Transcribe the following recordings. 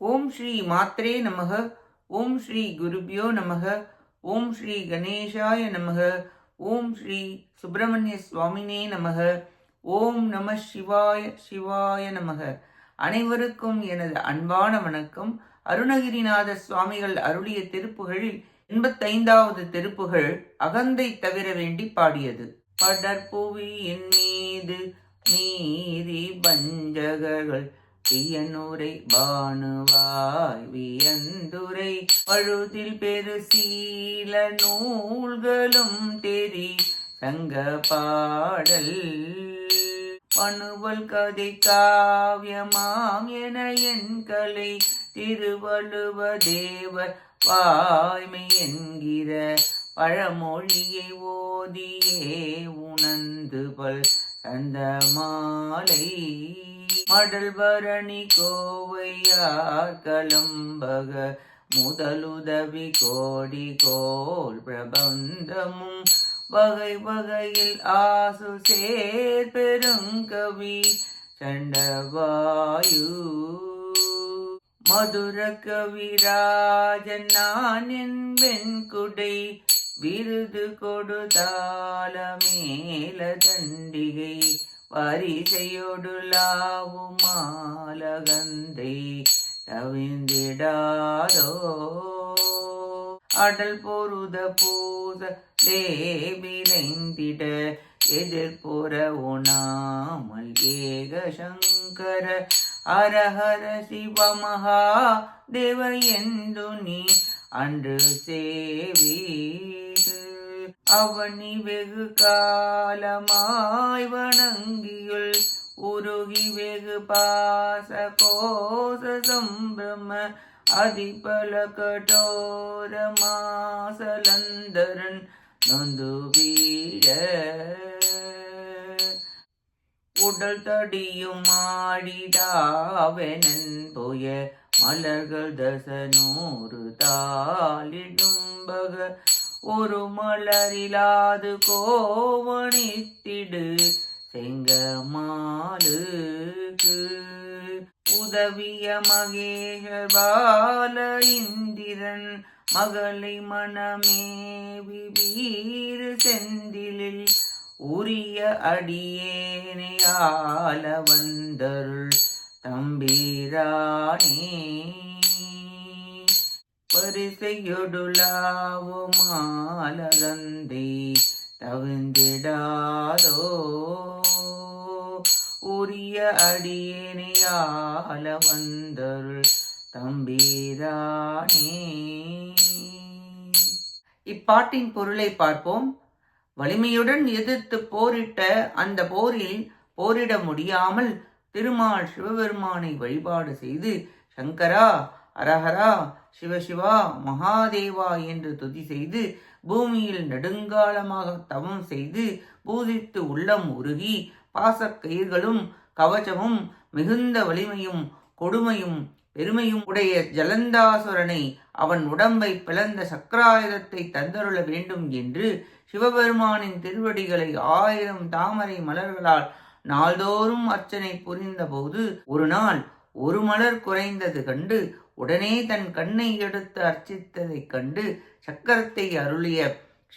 ஓம் ஸ்ரீ மாத்ரே நமக ஓம் ஸ்ரீ குருபியோ நமக ஓம் ஸ்ரீ கணேஷாய நமக ஓம் ஸ்ரீ சுப்பிரமணிய சுவாமினே நமக ஓம் நம சிவாய சிவாய நமக. அனைவருக்கும் எனது அன்பான வணக்கம். அருணகிரிநாத சுவாமிகள் அருளிய திருப்புகளில் எண்பத்தைந்தாவது திருப்புகள் அகந்தை தவிர வேண்டி பாடியது. படற்புவியின் மீது மீறி பஞ்சகர்கள் பியனுரை பானுவாய் வியந்துரை பழுதில் பெரு சீல நூல்களும் தெரி சங்க பாடல். பணுவல் கதை காவியமாம் என என் கலை திருவள்ளுவ தேவர் வாய்மை என்கிற பழமொழியை ஓதியே உணர்ந்து பல் அந்த மாலை. மடல் பரணி கோவையார் கலம்பக முதலுதவி கோடி கோல் பிரபந்தமும் வகை வகையில் ஆசு சேர் பெருங்கவி சண்டவாயு. மதுர கவிராஜன் நான் என் குடை விருது கொடுதால மேல தண்டிகை. வரிசையொடு மாலகந்தை தவிந்திடாதோ? அடல் பொருத பூத லேபிலைந்திட எதிர்புற உணாமல் ஏக சங்கர அரஹர சிவமகா தேவ என்று நீ அன்று சேவி அவனி வெகு காலமாய் வணங்கியுள் உருகி வெகு பாச கோச சம்பிரம அதிபல கடோர மாசலந்தரன் நொந்து வீழ உடல் தடியும் ஆடிடாவெனன் போய மலர்கள் தசனூறு தாளிடும்பக ஒரு மலரிலாது கோவணித்திடு செங்கமாலுக்கு. உதவிய மகேஷர் பால இந்திரன் மகளை மனமே விபீறு செந்திலில் உரிய அடியேனையால வந்தருள் தம்பீரானே. வரிசையொடுலாவு மாலகந்தை தவிந்திடாதோ உரிய அடியேனையால வந்தருள் தம்பீரானே இப்பாட்டின் பொருளை பார்ப்போம் வலிமையுடன் எதிர்த்து போரிட்ட அந்த போரில் போரிட முடியாமல் திருமால் சிவபெருமானை வழிபாடு செய்து சங்கரா அரஹரா சிவசிவா மகாதேவா என்று துதி செய்து பூமியில் நெடுங்காலமாக தவம் செய்து பூதித்து உள்ளம் உருகி பாசக்கயிர்களும் கவச்சமும் மிகுந்த வலிமையும் கொடுமையும் பெருமையும் உடைய ஜலந்தாசுரனை அவன் உடம்பை பிளந்த சக்கராயுதத்தை தந்தருள வேண்டும் என்று சிவபெருமானின் திருவடிகளை ஆயிரம் தாமரை மலர்களால் நாள்தோறும் அர்ச்சனை புரிந்தபோது ஒரு நாள் ஒரு மலர் குறைந்தது கண்டு உடனே தன் கண்ணை எடுத்து அர்ச்சித்ததைக் கண்டு சக்கரத்தை அருளிய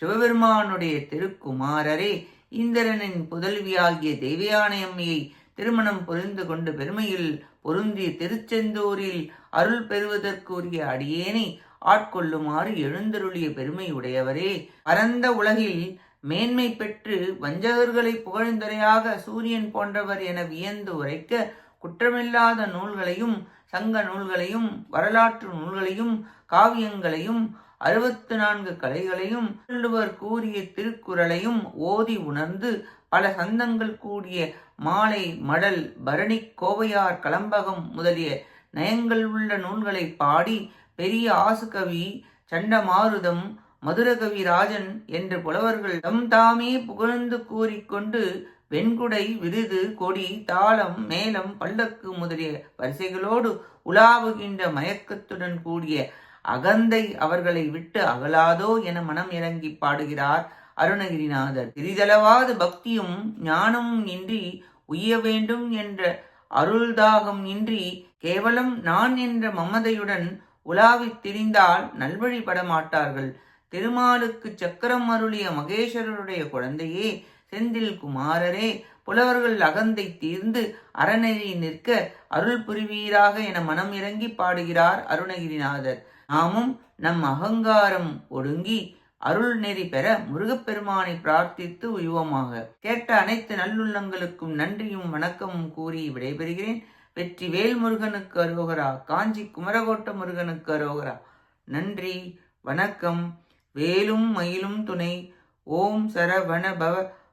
சிவபெருமானுடைய திருக்குமாரரே இந்திரனின் புதல்வியாகிய தேவயானையம்மையை திருமணம் புரிந்து கொண்டு பெருமையில் பொருந்திய திருச்செந்தூரில் அருள் பெறுவதற்குரிய அடியேனை ஆட்கொள்ளுமாறு எழுந்தருளிய பெருமை உடையவரே பரந்த உலகில் மேன்மை பெற்று வஞ்சகர்களை புகழ்ந்துரையாக சூரியன் போன்றவர் என வியந்து உரைக்க குற்றமில்லாத நூல்களையும் சங்க நூல்களையும் வரலாற்று நூல்களையும் காவியங்களையும் அறுபத்து நான்கு கலைகளையும் வள்ளுவர் கூறிய திருக்குறளையும் ஓதி உணர்ந்து பல சந்தங்கள் கூடிய மாலை மடல் பரணி கோவையார் கலம்பகம் முதலிய நயங்கள் உள்ள நூல்களை பாடி பெரிய ஆசுகவி சண்டமாருதம் மதுரகவி ராஜன் என்ற புலவர்கள் தம் தாமே புகழ்ந்து கூறிக்கொண்டு வெண்குடை விருது கொடி தாளம் மேளம் பல்லக்கு முதலிய வரிசைகளோடு உலாவுகின்ற மயக்கத்துடன் கூடிய அகந்தை அவர்களை விட்டு அகலாதோ என மனம் இறங்கி பாடுகிறார் அருணகிரிநாதர். சிறிதளவாது பக்தியும் ஞானமும் இன்றி உய்ய வேண்டும் என்ற அருள்தாகம் இன்றி கேவலம் நான் என்ற மமதையுடன் உலாவித் திரிந்தால் நல்வழிபட மாட்டார்கள் திருமாலுக்கு சக்கரம் அருளிய மகேஸ்வரருடைய குழந்தையே செந்தில் குமாரரே புலவர்கள் அகந்தை தீர்ந்து அறநெறி நிற்க அருள் புரிவீராக என மனம் இறங்கி பாடுகிறார் அருணகிரிநாதர். நாமும் நம் அகங்காரம் ஒடுங்கி அருள் நெறி பெற முருகப்பெருமானை பிரார்த்தித்து உய்வோமாக. கேட்ட அனைத்து நல்லுள்ளங்களுக்கும் நன்றியும் வணக்கமும் கூறி விடைபெறுகிறேன். வெற்றி வேல் முருகனுக்கு அரோகரா காஞ்சி குமரகோட்ட முருகனுக்கு அரோகரா நன்றி வணக்கம். வேலும் மயிலும் துணை. ஓம் சரவண பவ